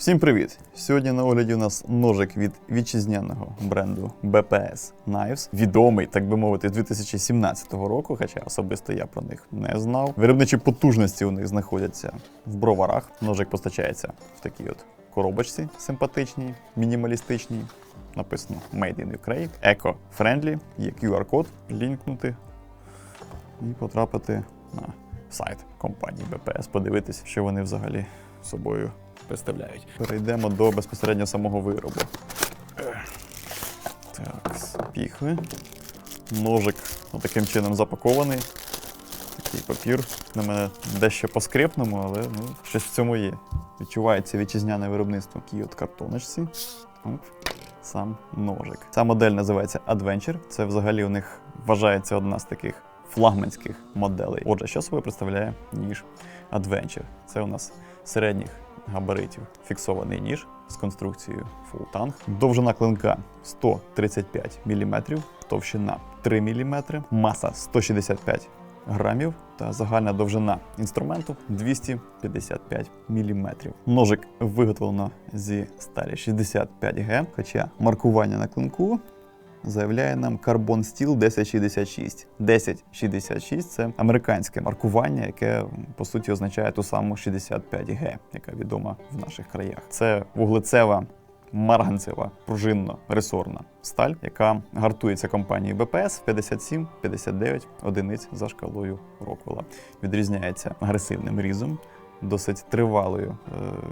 Всім привіт! Сьогодні на огляді у нас ножик від вітчизняного бренду BPS Knives, відомий, так би мовити, з 2017 року, хоча особисто я про них не знав. Виробничі потужності у них знаходяться в броварах. Ножик постачається в такій от коробочці симпатичній, мінімалістичній. Написано Made in Ukraine, Eco-friendly, є QR-код, лінкнути і потрапити на сайт компанії BPS, подивитися, що вони взагалі собою представляють. Перейдемо до безпосередньо самого виробу. Так, піхви. Ножик таким чином запакований. Такий папір. На мене дещо по-скрепному, але ну, щось в цьому є. Відчувається вітчизняне виробництво в такій от картоночці. Сам ножик. Ця модель називається Adventure. Це взагалі у них вважається одна з таких флагманських моделей. Отже, що собою представляє ніж Adventure? Це у нас середніх габаритів фіксований ніж з конструкцією Full Tang. Довжина клинка 135 мм, товщина 3 мм, маса 165 грамів та загальна довжина інструменту 255 мм. Ножик виготовлено зі сталі 65G, хоча маркування на клинку заявляє нам Carbon Steel 1066. 1066 це американське маркування, яке по суті означає ту саму 65G, яка відома в наших краях. Це вуглецева. Марганцева пружинно-ресорна сталь, яка гартується компанією БПС 57-59 одиниць за шкалою Роквелла. Відрізняється агресивним різом, досить тривалою,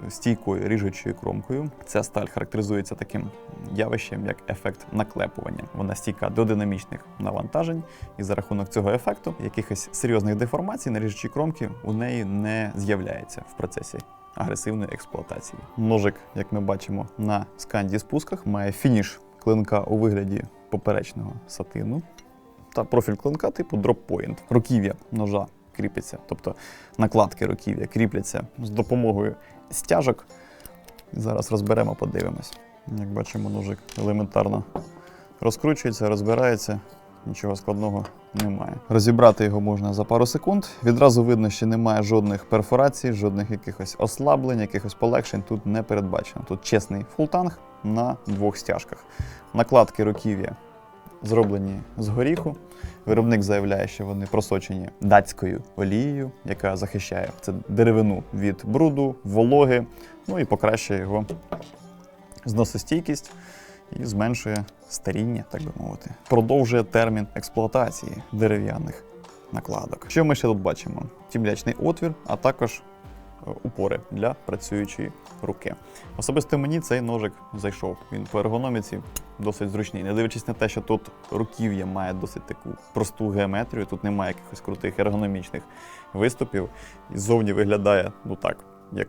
е, стійкою ріжучою кромкою. Ця сталь характеризується таким явищем, як ефект наклепування. Вона стійка до динамічних навантажень, і за рахунок цього ефекту якихось серйозних деформацій на ріжучій кромки у неї не з'являється в процесі. Агресивної експлуатації. Ножик, як ми бачимо, на сканді спусках має фініш клинка у вигляді поперечного сатину та профіль клинка типу дроп-point. Руків'я ножа кріпиться, тобто накладки руків'я кріпляться з допомогою стяжок. Зараз розберемо, подивимось. Як бачимо, ножик елементарно розкручується, розбирається, нічого складного немає. Розібрати його можна за пару секунд. Відразу видно, що немає жодних перфорацій, жодних якихось ослаблень, якихось полегшень тут не передбачено. Тут чесний фултанг на двох стяжках. Накладки руків'я зроблені з горіху. Виробник заявляє, що вони просочені датською олією, яка захищає це деревину від бруду, вологи, ну і покращує його зносостійкість і зменшує старіння, так би мовити. Продовжує термін експлуатації дерев'яних накладок. Що ми ще тут бачимо? Тімлячний отвір, а також упори для працюючої руки. Особисто мені цей ножик зайшов. Він по ергономіці досить зручний. Не дивлячись на те, що тут руків'я має досить таку просту геометрію, тут немає якихось крутих ергономічних виступів. І зовні виглядає ну так, як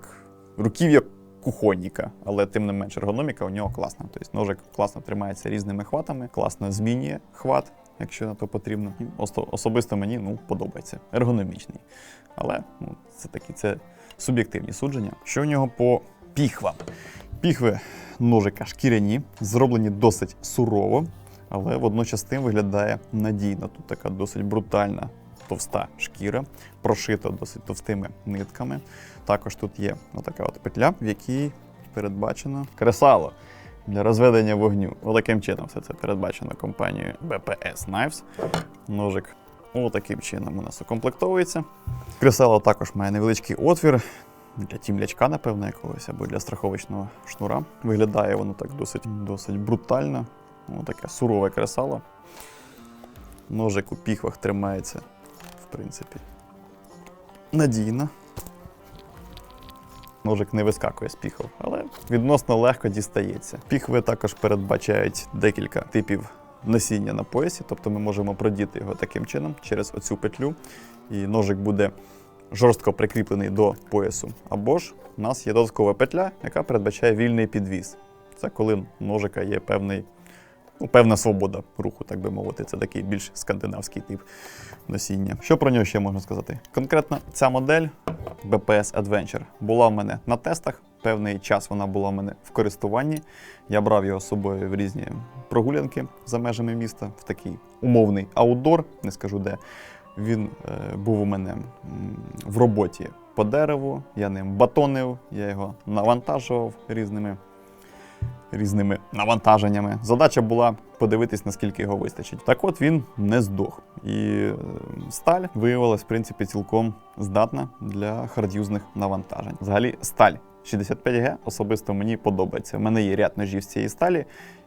руків'я кухонника, але тим не менш ергономіка у нього класна. Тобто ножик класно тримається різними хватами, класно змінює хват, якщо на то потрібно. Особисто мені ну, подобається. Ергономічний. Але ну, це такі це суб'єктивні судження. Що в нього по піхвам? Піхви ножика шкіряні, зроблені досить сурово, але водночас тим виглядає надійно. Тут така досить брутальна. Товста шкіра, прошита досить товстими нитками. Також тут є отака от петля, в якій передбачено кресало для розведення вогню. Отаким чином все це передбачено компанією BPS Knives. Ножик отаким чином у нас укомплектовується. Кресало також має невеличкий отвір для тімлячка, напевно, якогось, або для страховочного шнура. Виглядає воно так досить, досить брутально. Воно таке сурове кресало. Ножик у піхвах тримається, в принципі, надійно. Ножик не вискакує з піхов, але відносно легко дістається. Піхви також передбачають декілька типів носіння на поясі, тобто ми можемо продіти його таким чином через оцю петлю, і ножик буде жорстко прикріплений до поясу. Або ж у нас є додаткова петля, яка передбачає вільний підвіз. Це коли ножика є певний, ну, певна свобода руху, так би мовити. Це такий більш скандинавський тип носіння. Що про нього ще можна сказати? Конкретно ця модель BPS Adventure була в мене на тестах. Певний час вона була в мене в користуванні. Я брав його з собою в різні прогулянки за межами міста, в такий умовний аутдор, не скажу де. Він е, був у мене в роботі по дереву, я ним батонив, я його навантажував різними, різними навантаженнями. Задача була подивитись, наскільки його вистачить. Так от він не здох. І е, сталь виявилась, в принципі, цілком здатна для хардюзних навантажень. Взагалі, сталь 65Г особисто мені подобається. У мене є ряд ножів з цієї сталі.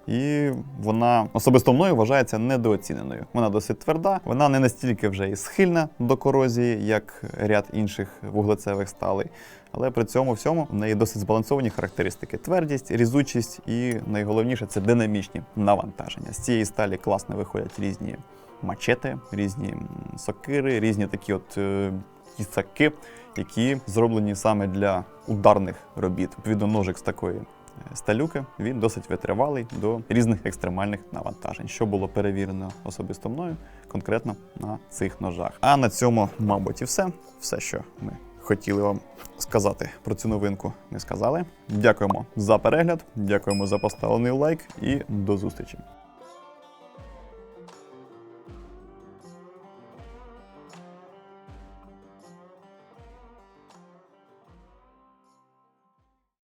І вона особисто мною вважається недооціненою. Вона досить тверда, вона не настільки вже і схильна до корозії, як ряд інших вуглецевих сталей. Але при цьому всьому в неї досить збалансовані характеристики: твердість, різучість і найголовніше це динамічні навантаження. З цієї сталі класно виходять різні мачети, різні сокири, різні такі от е, кісаки, які зроблені саме для ударних робіт. Відповідно, ножик з такої е, сталюки він досить витривалий до різних екстремальних навантажень, що було перевірено особисто мною конкретно на цих ножах. А на цьому, мабуть, і все. Все, що ми хотіли вам сказати про цю новинку, ми сказали. Дякуємо за перегляд, дякуємо за поставлений лайк і до зустрічі.